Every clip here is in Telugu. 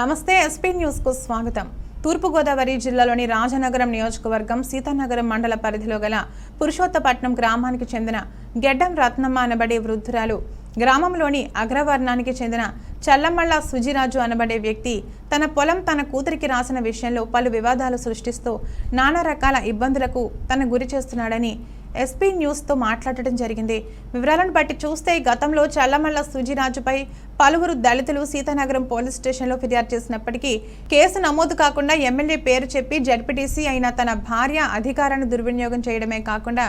నమస్తే ఎస్పీ న్యూస్కు స్వాగతం. తూర్పుగోదావరి జిల్లాలోని రాజనగరం నియోజకవర్గం సీతానగరం మండల పరిధిలో గల పురుషోత్తపట్నం గ్రామానికి చెందిన గెడ్డం రత్నమ్మ అనబడే వృద్ధురాలు గ్రామంలోని అగ్రవర్ణానికి చెందిన చల్లమళ్ళ సుజిరాజు అనబడే వ్యక్తి తన పొలం తన కూతురికి రాసిన విషయంలో పలు వివాదాలు సృష్టిస్తూ నానా రకాల ఇబ్బందులకు తన గురి చేస్తున్నాడని ఎస్పీ న్యూస్తో మాట్లాడటం జరిగింది. వివరాలను బట్టి చూస్తే గతంలో చల్లమల్ల సుజీరాజుపై పలువురు దళితులు సీతానగరం పోలీస్ స్టేషన్లో ఫిర్యాదు చేసినప్పటికీ కేసు నమోదు కాకుండా ఎమ్మెల్యే పేరు చెప్పి జడ్పీటీసీ అయిన తన భార్య అధికారాన్ని దుర్వినియోగం చేయడమే కాకుండా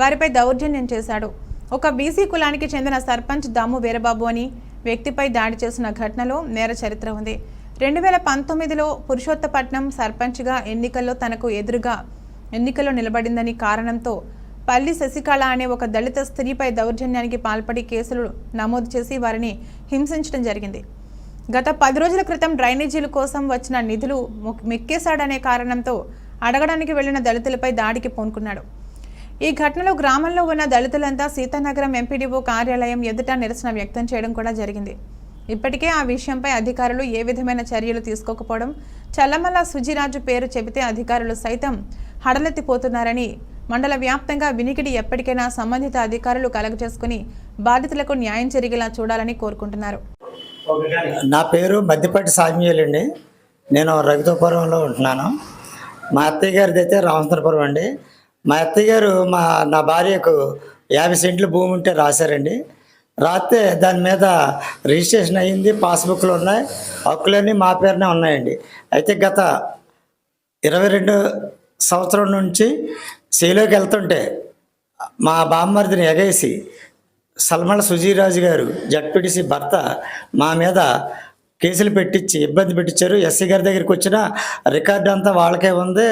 వారిపై దౌర్జన్యం చేశాడు. ఒక బీసీ కులానికి చెందిన సర్పంచ్ దాము వీరబాబు అని వ్యక్తిపై దాడి చేసిన ఘటనలో నేర చరిత్ర ఉంది. రెండు వేల పంతొమ్మిదిలో పురుషోత్తపట్నం సర్పంచ్గా ఎన్నికల్లో తనకు ఎదురుగా ఎన్నికల్లో నిలబడిందని కారణంతో పల్లి శశికళ అనే ఒక దళిత స్త్రీపై దౌర్జన్యానికి పాల్పడి కేసులు నమోదు చేసి వారిని హింసించడం జరిగింది. గత పది రోజుల క్రితం డ్రైనేజీల కోసం వచ్చిన నిధులు మెక్కేశాడనే కారణంతో అడగడానికి వెళ్ళిన దళితులపై దాడికి పూనుకున్నాడు. ఈ ఘటనలో గ్రామంలో ఉన్న దళితులంతా సీతానగరం ఎంపీడీఓ కార్యాలయం ఎదుట నిరసన వ్యక్తం చేయడం కూడా జరిగింది. ఇప్పటికే ఆ విషయంపై అధికారులు ఏ విధమైన చర్యలు తీసుకోకపోవడం చల్లమల్ల సుజిరాజు పేరు చెబితే అధికారులు సైతం హడలెత్తిపోతున్నారని మండల వ్యాప్తంగా వినికిడి ఎప్పటికైనా సంబంధిత అధికారులు కలగజేసుకుని బాధితులకు న్యాయం జరిగేలా చూడాలని కోరుకుంటున్నారు. నా పేరు మద్దిపట్టి సామ్యుల్ అండి. నేను రఘుతోపురంలో ఉంటున్నాను. మా అత్తయ్య గారిది అయితే రామచంద్రపురం అండి. మా అత్తయ్య గారు మా నా భార్యకు యాభై సెంట్లు భూమి ఉంటే రాశారండి. రాస్తే దాని మీద రిజిస్ట్రేషన్ అయ్యింది పాస్బుక్లు ఉన్నాయి హక్కులన్నీ మా పేరునే ఉన్నాయండి. అయితే గత ఇరవై రెండు సంవత్సరం నుంచి సేలోకి వెళ్తుంటే మా బామ్మర్దిని ఎగేసి సల్మల సుజీరాజు గారు జడ్పీటీసీ భర్త మా మీద కేసులు పెట్టించి ఇబ్బంది పెట్టించారు ఎస్సీ గారి దగ్గరికి వచ్చిన రికార్డు అంతా వాళ్ళకే ఉంది.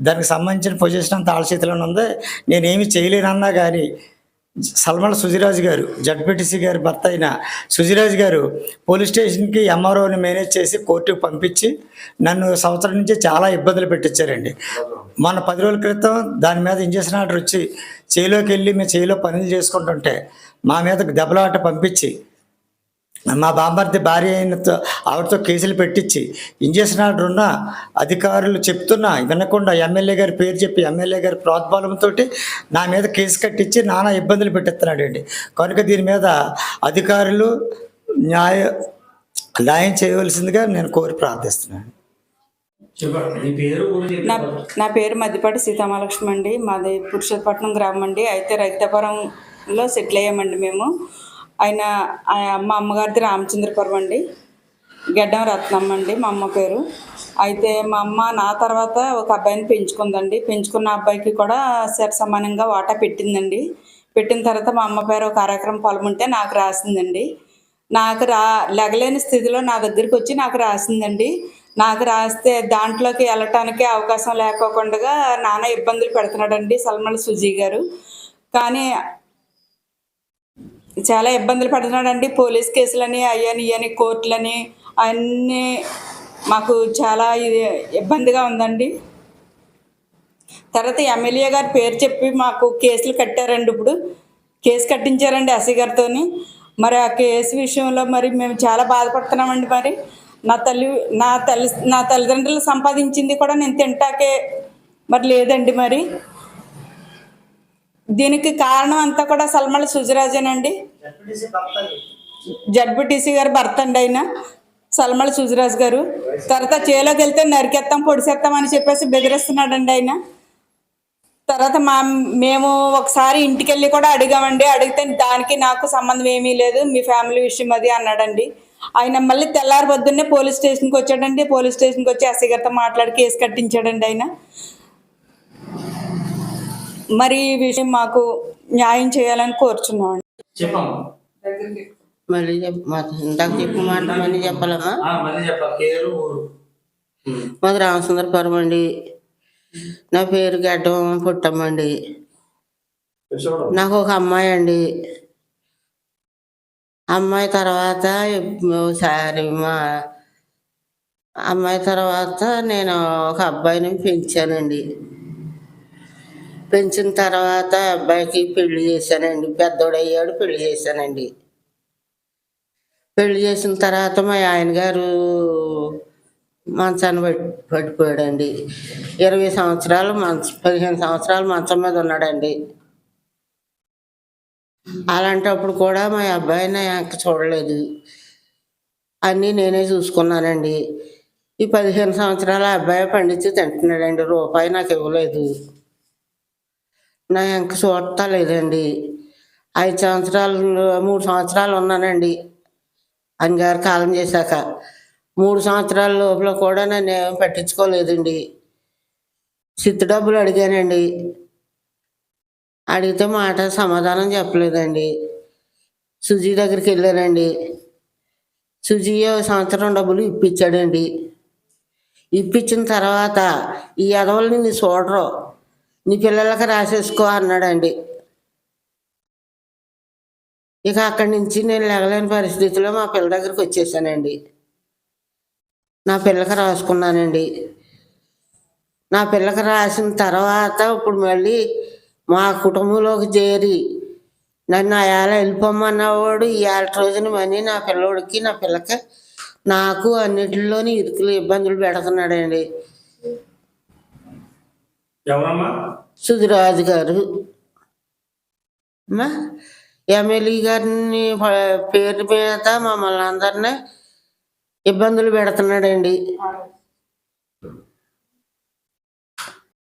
దానికి సంబంధించిన పొజిషన్ అంతా వాళ్ళ చేతిలోనే ఉంది. నేనేమి చేయలేనన్నా కానీ సల్మల సుజిరాజు గారు జడ్పీటీసీ గారి భర్త అయిన సుజిరాజు గారు పోలీస్ స్టేషన్కి ఎంఆర్ఓని మేనేజ్ చేసి కోర్టుకు పంపించి నన్ను సంవత్సరం నుంచి చాలా ఇబ్బందులు పెట్టించారండి మన పది రోజుల క్రితం దాని మీద ఇంజక్షన్ ఆర్డర్ వచ్చి చేలోకి వెళ్ళి మేము చేలో పనులు చేసుకుంటుంటే మా మీద దెబ్బలాట పంపించి మా బామ్మర్ది భార్య అయినతో ఆవిడతో కేసులు పెట్టించి ఇంజక్షన్ ఆర్డర్ ఉన్న అధికారులు చెప్తున్నా వినకుండా ఎమ్మెల్యే గారి పేరు చెప్పి ఎమ్మెల్యే గారి ప్రోద్బలంతో నా మీద కేసు కట్టించి నానా ఇబ్బందులు పెట్టిస్తున్నాడు అండి కనుక దీని మీద అధికారులు న్యాయ న్యాయం చేయవలసిందిగా నేను కోరి ప్రార్థిస్తున్నాను. నా నా పేరు మద్దిపాటి సీతామహాలక్ష్మి అండి. మాది పురుషోత్పట్నం గ్రామం అండి. అయితే రైతాపురంలో సెటిల్ అయ్యామండి మేము. ఆయన మా అమ్మగారిది రామచంద్రపురం అండి. గెడ్డం రత్నమ్మ అండి మా అమ్మ పేరు. అయితే మా అమ్మ నా తర్వాత ఒక అబ్బాయిని పెంచుకుందండి. పెంచుకున్న అబ్బాయికి కూడా సరి సమానంగా వాటా పెట్టిందండి. పెట్టిన తర్వాత మా అమ్మ పేరు ఒక కార్యక్రమం పొలం ఉంటే నాకు రాసిందండి. నాకు రా లెగలేని స్థితిలో నా దగ్గరికి వచ్చి నాకు రాసిందండి. నాకు రాస్తే దాంట్లోకి వెళ్ళటానికి అవకాశం లేకోకుండా నానా ఇబ్బందులు పెడుతున్నాడండి సల్మల్ సుజీ గారు. కానీ చాలా ఇబ్బందులు పడుతున్నాడండి. పోలీస్ కేసులని అయ్యని ఇయని కోర్టులని అన్నీ మాకు చాలా ఇది ఇబ్బందిగా ఉందండి. తర్వాత ఎమ్మెల్యే గారి పేరు చెప్పి మాకు కేసులు కట్టారండి ఇప్పుడు. కేసు కట్టించారండి అసీ గారితోని. మరి ఆ కేసు విషయంలో మరి మేము చాలా బాధపడుతున్నామండి మరి. నా తల్లి నా తల్లి నా తల్లిదండ్రులు సంపాదించింది కూడా నేను తింటాకే మరి లేదండి మరి. దీనికి కారణం అంతా కూడా సల్మల సుజరాజేనండి. జడ్బిటీసీ గారు భర్త అండి ఆయన సల్మల సుజరాజ్ గారు. తర్వాత చేలోకి వెళ్తే నరికెత్తాం పొడిసేస్తాం అని చెప్పేసి బెదిరిస్తున్నాడండి ఆయన. తర్వాత మా మేము ఒకసారి ఇంటికి వెళ్ళి కూడా అడిగామండి. అడిగితే దానికి నాకు సంబంధం ఏమీ లేదు మీ ఫ్యామిలీ విషయం అది అన్నాడండి. ఆయన మళ్ళీ తెల్లారి పొద్దున్నే పోలీస్ స్టేషన్కి వచ్చాడండి పోలీస్ స్టేషన్కి వచ్చి ఎస్ఐ గారితో మాట్లాడి కేసు కట్టించాడండి ఆయన. మరి ఈ విషయం మాకు న్యాయం చేయాలని కోరుచున్నామండి. చెప్పమ్మా. మళ్ళీ చెప్పు మా ఇందాక చెప్పు మాట మళ్ళీ చెప్పాలమ్మా. మాది రామసుందరపురం అండి నా పేరు గడ్డం పుట్టమ్మండి. నాకు ఒక అమ్మాయి అండి. అమ్మాయి తర్వాత ఒకసారి మా అమ్మాయి తర్వాత నేను ఒక అబ్బాయిని పెంచానండి. పెంచిన తర్వాత అబ్బాయికి పెళ్ళి చేశానండి. పెద్దోడు అయ్యాడు పెళ్ళి చేశానండి. పెళ్ళి చేసిన తర్వాత మా ఆయన గారు మంచాన్ని పట్టి పడిపోయాడండి ఇరవై సంవత్సరాలు మంచ పదిహేను సంవత్సరాలు మంచం మీద ఉన్నాడండి. అలాంటప్పుడు కూడా మా అబ్బాయి నా చూడలేదు. అన్నీ నేనే చూసుకున్నానండి. ఈ పదిహేను సంవత్సరాల అబ్బాయి పండించి తింటున్నాడండి. రూపాయి నాకు ఇవ్వలేదు. నా ఇంక చూడతా లేదండి. ఐదు సంవత్సరాలు మూడు సంవత్సరాలు ఉన్నానండి. అన్నగారు కాలం చేశాక. మూడు సంవత్సరాల లోపల కూడా నన్ను ఏం పట్టించుకోలేదండి. సిత్తు డబ్బులు అడిగానండి. అడిగితే మాట సమాధానం చెప్పలేదండి. సుజీ దగ్గరికి వెళ్ళానండి. సుజీ సంవత్సరం డబ్బులు ఇప్పించాడండి. ఇప్పించిన తర్వాత ఈ ఎదవల్ని నీ చూడరు. నీ పిల్లలకి రాసేసుకో అన్నాడండి. ఇక అక్కడి నుంచి నేను లేగలేని పరిస్థితిలో మా పిల్ల దగ్గరికి వచ్చేసానండి. నా పిల్లకి రాసుకున్నానండి. నా పిల్లకి రాసిన తర్వాత ఇప్పుడు మళ్ళీ మా కుటుంబంలోకి చేరి నన్ను అయాల వెళ్ళిపోమన్నవాడు ఇవాళ రోజున మనీ నా పిల్లోడికి నా పిల్లకి నాకు అన్నిటిలోని ఇరుకులు ఇబ్బందులు పెడుతున్నాడండి. సుధిరాజు గారు. ఎమ్మెల్యే గారిని పేరు మీద మమ్మల్ని అందరినీ ఇబ్బందులు పెడుతున్నాడండి.